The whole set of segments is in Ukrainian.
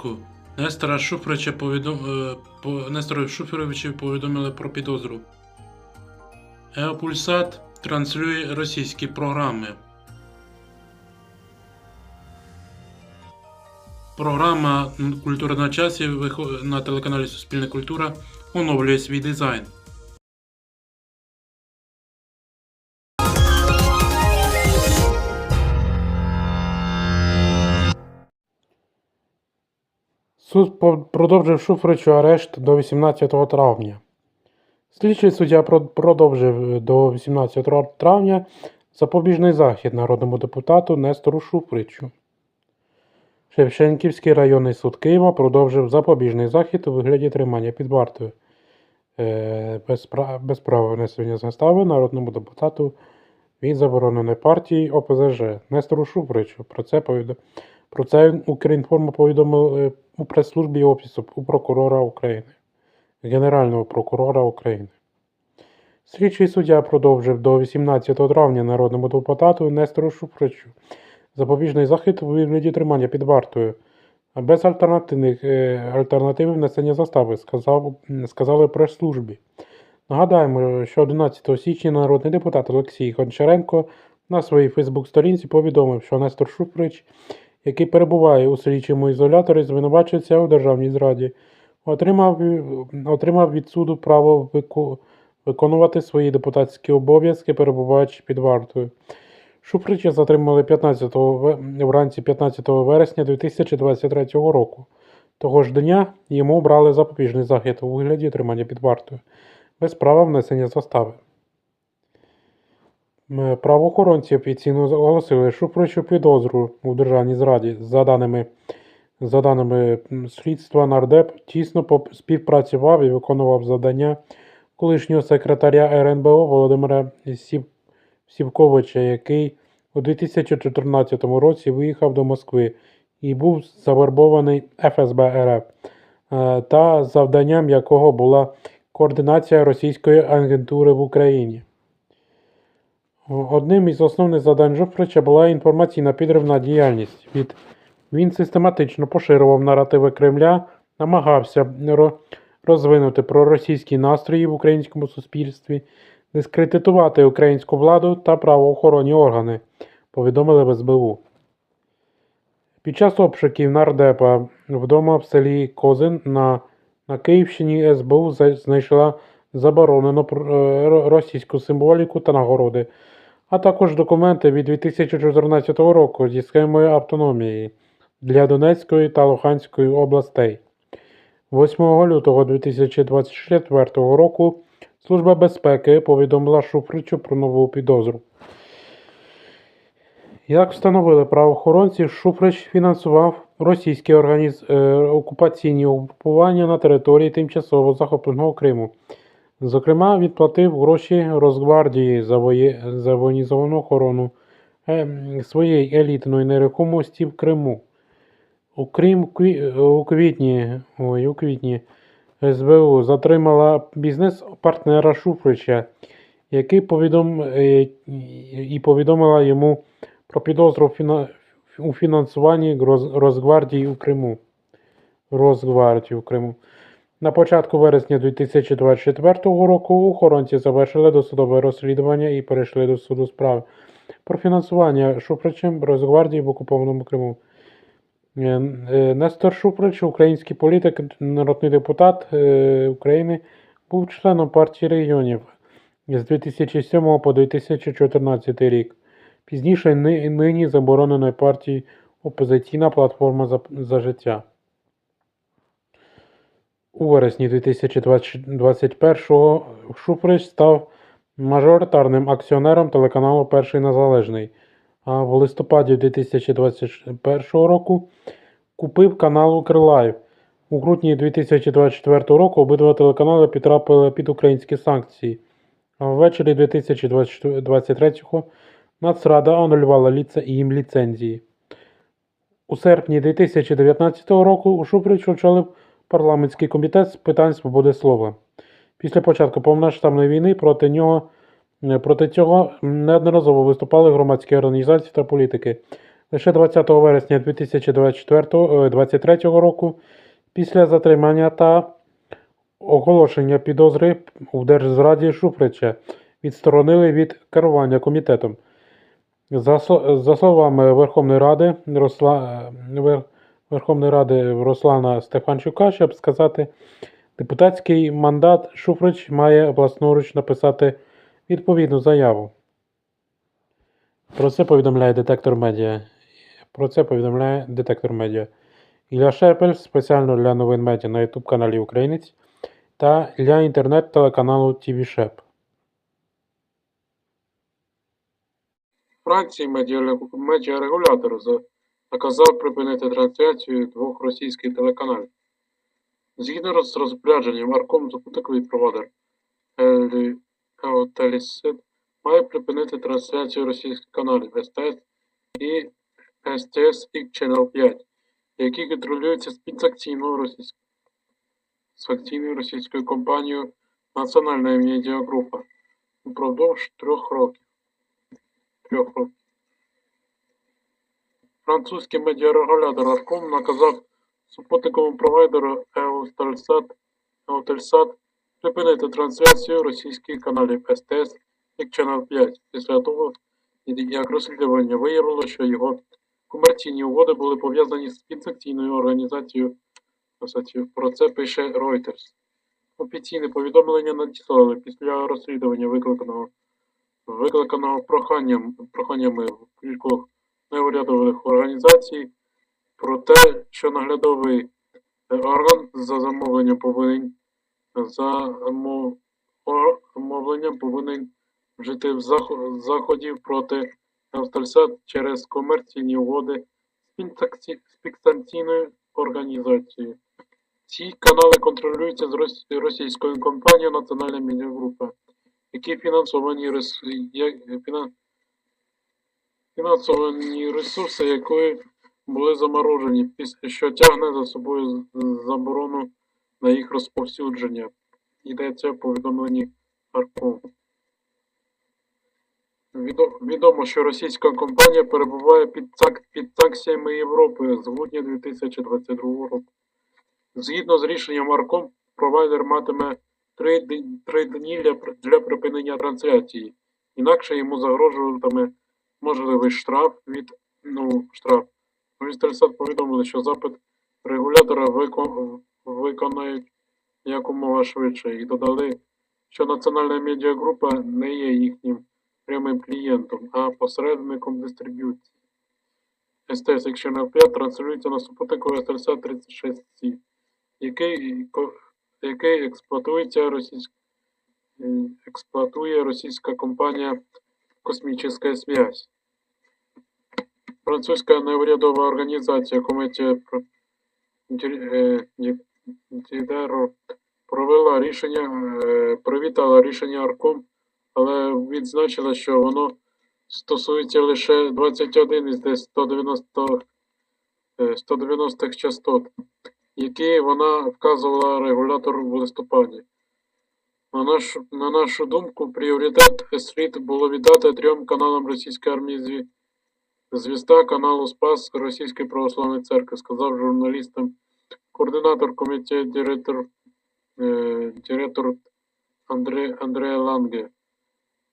зв'язку. Нестора Шуфрича повідом... Нестора по... Повідомили про підозру. Еопульсат транслює російські програми. Програма Культура на часі на телеканалі Суспільна культура оновлює свій дизайн. Суд продовжив Шуфричу арешт до 18 травня. Слідчий суддя продовжив е, до 18 травня запобіжний захід народному депутату Нестору Шуфричу. Шевченківський районний суд Києва продовжив запобіжний захід у вигляді тримання під вартою е, без, пра- без права внесення застави народному депутату від забороненої партії ОПЗЖ Нестору Шуфричу. Про це повідомив. Про це Укрінформу повідомили у прес-службі Офісу у прокурора України, Генерального прокурора України. Слідчий суддя продовжив до 18 травня народному депутату Нестору Шуфричу запобіжний захід у вигляді тримання під вартою. Без альтернативних е, альтернативи внесення застави, сказав, сказали прес-службі. Нагадаємо, що 11 січня народний депутат Олексій Гончаренко на своїй Фейсбук-сторінці повідомив, що Нестор Шуфрич який перебуває у слідчому ізоляторі, звинувачується у державній зраді, отримав, отримав від суду право вику- виконувати свої депутатські обов'язки, перебуваючи під вартою. Шуфрича затримали 15 ве- вранці 15 вересня 2023 року. Того ж дня йому обрали запобіжний захід у вигляді тримання під вартою без права внесення застави. Правоохоронці офіційно оголосили Шуфричу підозру у державній зраді. За даними, за даними слідства, нардеп тісно співпрацював і виконував завдання колишнього секретаря РНБО Володимира Сів... Сівковича, який у 2014 році виїхав до Москви і був завербований ФСБ РФ, е, та завданням якого була координація російської агентури в Україні. Одним із основних завдань Жофрича була інформаційна підривна діяльність. Від... Він систематично поширював наративи Кремля, намагався розвинути проросійські настрої в українському суспільстві, дискредитувати українську владу та правоохоронні органи, повідомили в СБУ. Під час обшуків нардепа вдома в селі Козин на, на Київщині СБУ знайшла заборонену е, ро- російську символіку та нагороди, а також документи від 2014 року зі схемою автономії для Донецької та Луганської областей. 8 лютого 2024 року Служба безпеки повідомила Шуфричу про нову підозру. Як встановили правоохоронці, Шуфрич фінансував російські організ... е, окупаційні угрупування на території тимчасово захопленого Криму. Зокрема, відплатив гроші Росгвардії за, воє... за воєнізовану охорону е, своєї елітної нерухомості в Криму. Окрім у квітні, ой, у квітні СБУ затримала бізнес-партнера Шуфрича, який повідом... е, і повідомила йому про підозру фіна... у фінансуванні. Росгвардії у Криму. Росгвардії у Криму. На початку вересня 2024 року охоронці завершили досудове розслідування і перейшли до суду справи про фінансування Шуфричем Росгвардії в окупованому Криму. Е, е, Нестор Шуфрич, український політик, народний депутат е, України, був членом партії регіонів з 2007 по 2014 рік. Пізніше нині забороненої партії Опозиційна платформа за життя. У вересні 2021-го Шуфрич став мажоритарним акціонером телеканалу Перший Незалежний, а в листопаді 2021 року купив канал Укрлайв. У грудні 2024 року обидва телеканали потрапили під українські санкції, а ввечері 2023-го Нацрада анулювала ліце- їм ліцензії. У серпні 2019 року у Шуфрич очолив парламентський комітет з питань свободи слова. Після початку повномасштабної війни проти нього е, проти цього неодноразово виступали громадські організації та політики. Лише 20 вересня 2023 року, після затримання та оголошення підозри у держзраді Шуфрича, відсторонили від керування комітетом. За, за словами Верховної Ради, Росла, е, Верховної Ради Руслана Стефанчука, щоб сказати, депутатський мандат Шуфрич має власноруч написати відповідну заяву. Про це повідомляє детектор медіа. Про це повідомляє детектор медіа. Ілля Шепель спеціально для новин медіа на YouTube каналі Українець та для інтернет-телеканалу TV Шеп. Франції медіа- медіарегулятор за- наказав припинити трансляцію двох російських телеканалів. Згідно з розпорядженням Арком запутиковий провайдер Телесит має припинити трансляцію російських каналів СТС і СТС і Channel 5, які контролюються з підсакційною російською російською компанією Національна медіагрупа упродовж трьох років. Трьох років. Французький медіарегулятор Арком наказав супутниковому провайдеру Eutelsat, припинити трансляцію російських каналів СТС і Channel 5 після того, як розслідування виявило, що його комерційні угоди були пов'язані з підсекційною організацією. Про це пише Reuters. Офіційне повідомлення надіслали після розслідування викликаного викликаного проханням, проханнями кількох неурядових організацій про те, що наглядовий е, орган за замовленням повинен за мо- замовленням повинен вжити захо- заходів проти Евстельсат через комерційні угоди з підстанційною організацією. Ці канали контролюються з російською компанією Національна медіагрупа, які фінансовані, рес... я- фіна- фінансовані ресурси якої були заморожені, що тягне за собою заборону на їх розповсюдження. Йдеться в повідомленні Арком. Відомо, що російська компанія перебуває під, під санкціями Європи з грудня 2022 року. Згідно з рішенням Арком, провайдер матиме три, ди- три дні для, для припинення трансляції, інакше йому загрожуватиме можливий штраф від ну, штраф. Вістельсад повідомили, що запит регулятора вико- виконають якомога швидше і додали, що Національна медіагрупа не є їхнім прямим клієнтом, а посередником дистриб'юції. STS Channel 5 транслюється на супутнику STS 36C, який, ко- який експлуатується російськ... е, експлуатує російська компанія Космічна связь. Французька неурядова організація е, ні- Інтідеро провела рішення, е, привітала рішення Арком, але відзначила, що воно стосується лише 21 із десь 190 е, 190-х частот, які вона вказувала регулятор в листопаді. На нашу, на нашу думку, пріоритет слід було віддати трьом каналам російської армії зві- звіста каналу Спас Російської православної церкви, сказав журналістам координатор комітету директор, е, директор Андре, Андреа Ланге.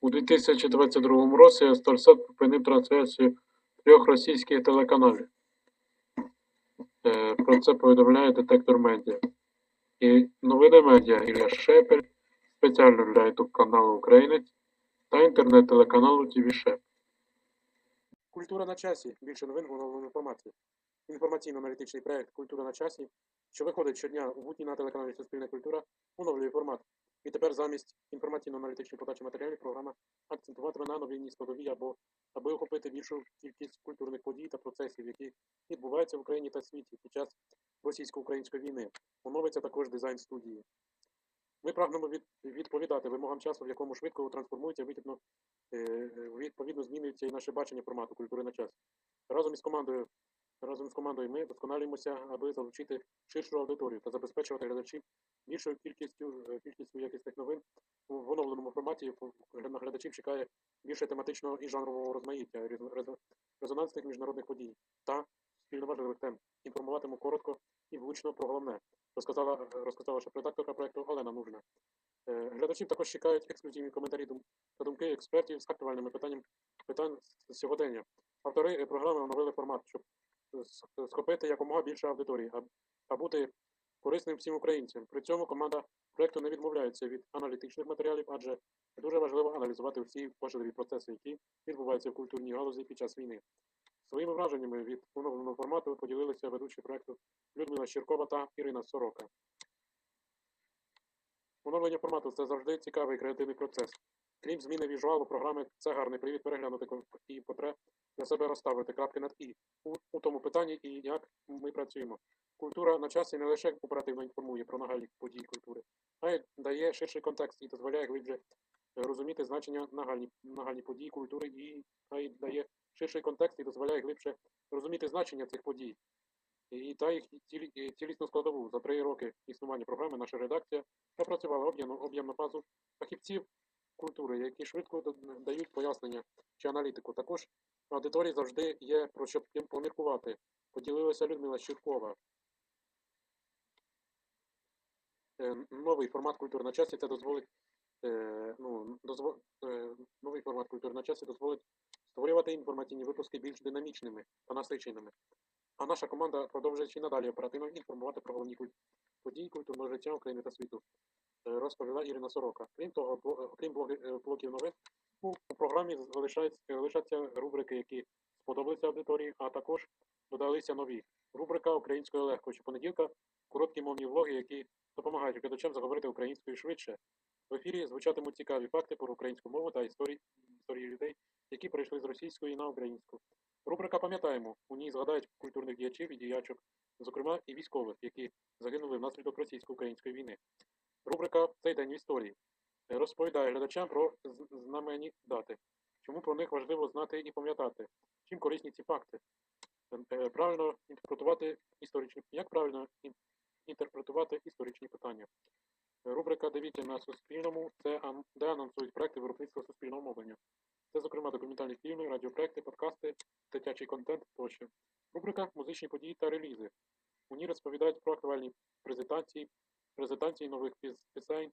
У 2022 році Стольсат припинив трансляцію трьох російських телеканалів. Е, про це повідомляє детектор медіа. І новини медіа Ілля Шепель спеціально для YouTube каналу Українець та інтернет-телеканалу ТВ Шеп. Культура на часі. Більше новин в оновленому форматі. Інформаційно-аналітичний проект Культура на часі, що виходить щодня у будні на телеканалі Суспільна культура, оновлює формат. І тепер замість інформаційно-аналітичної подачі матеріалів програма акцентуватиме на новинній складовій або аби охопити більшу кількість культурних подій та процесів, які відбуваються в Україні та світі під час російсько-української війни. Оновиться також дизайн студії. Ми прагнемо від, відповідати вимогам часу, в якому швидко трансформується вихідно е, відповідно змінюється і наше бачення формату культури на час. Разом із командою разом з командою ми вдосконалюємося, аби залучити ширшу аудиторію та забезпечувати глядачів більшою кількістю е, кількістю якісних новин в оновленому форматі. форматі глядачів чекає більше тематичного і жанрового розмаїття, резонансних міжнародних подій та спільно важливих тем. Інформуватиму коротко і влучно про головне, розказала, розказала шеф-редакторка проекту Олена Нужна. Е, Глядачів також чекають ексклюзивні коментарі та думки експертів з актуальними питанням питань сьогодення. Автори е, програми оновили формат, щоб е, схопити якомога більше аудиторії, а, бути корисним всім українцям. При цьому команда проекту не відмовляється від аналітичних матеріалів, адже дуже важливо аналізувати всі важливі процеси, які відбуваються в культурній галузі під час війни. Своїми враженнями від оновленого формату поділилися ведучі проекту Людмила Щіркова та Ірина Сорока. Оновлення формату це завжди цікавий креативний процес. Крім зміни візуалу програми, це гарний привід переглянути і потреб для себе розставити крапки над і у, у тому питанні і як ми працюємо. Культура на часі не лише оперативно інформує про нагальні події культури, а й дає ширший контекст і дозволяє глибше розуміти значення нагальні, нагальні події культури і а й дає ширший контекст і дозволяє глибше розуміти значення цих подій. І та їх цілісну складову за три роки існування програми наша редакція опрацювала об'ємну базу фахівців культури, які швидко дають пояснення чи аналітику. Також в аудиторії завжди є про що поміркувати. Поділилася Людмила Щиркова. Е, Новий формат культури на часі це дозволить ну, дозво, е, новий формат культури на часі дозволить створювати інформаційні випуски більш динамічними та насиченими. А наша команда продовжує і надалі оперативно інформувати про головні події культурного життя України та світу, е, розповіла Ірина Сорока. Крім того, е, окрім е, блоків новин, у, програмі залишаться рубрики, які сподобалися аудиторії, а також додалися нові. Рубрика українською легко. Щопонеділка короткі мовні влоги, які допомагають глядачам заговорити українською швидше. В ефірі звучатимуть цікаві факти про українську мову та історії, історії людей, які перейшли з російської на українську. Рубрика Пам'ятаємо. У ній згадають культурних діячів і діячок, зокрема і військових, які загинули внаслідок російсько-української війни. Рубрика Цей день в історії розповідає глядачам про з- знаменні дати, чому про них важливо знати і пам'ятати, чим корисні ці факти, Е, е, правильно інтерпретувати історичні, як правильно інтерпретувати історичні питання. Рубрика Дивіться на Суспільному, це де анонсують проекти виробництва суспільного мовлення. Це, зокрема, документальні фільми, радіопроекти, подкасти, дитячий контент тощо. Рубрика Музичні події та релізи. У ній розповідають про актуальні презентації, презентації нових пісень,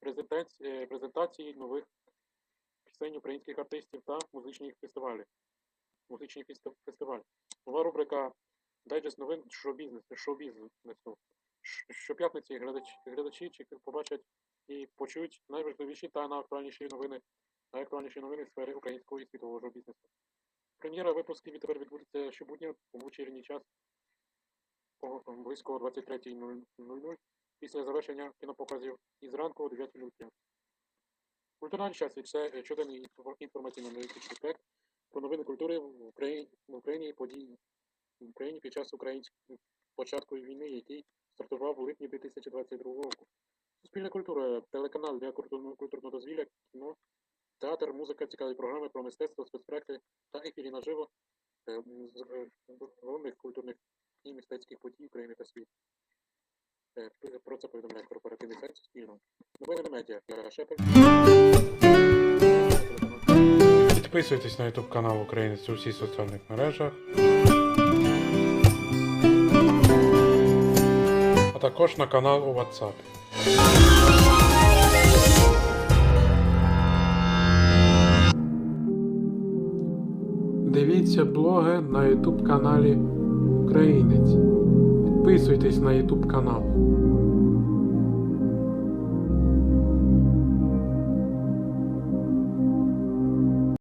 презентації, е, презентації нових пісень українських артистів та музичні фестивалі. Музичні фестивалі. Нова рубрика Дайджест новин шоу-бізнесу. Щоп'ятниці глядач, глядачі чи побачать і почують найважливіші та найактуальніші новини, найактуальніші новини сфери українського і світового шоу-бізнесу. Прем'єра випусків відтепер відбудеться щобудня у вечірній час близько 23.00 після завершення кінопоказів і зранку о 9.00. Культурна часі це е, щоденний інформаційно-аналітичний проект про новини культури в Україні, в Україні події в Україні під час української початку війни, який стартував у липні 2022 року. Суспільна культура, телеканал для культурного дозвілля, кіно, театр, музика, цікаві програми про мистецтво, спецпроекти та ефірі наживо е, з е, головних культурних і мистецьких подій України та світу. Е, Про це повідомляє корпоративний сайт Суспільного. Новини медіа. Я Шепель. Підписуйтесь на YouTube канал Українець у всіх соціальних мережах. Також на канал у WhatsApp. Дивіться блоги на YouTube каналі Українець. Підписуйтесь на YouTube канал.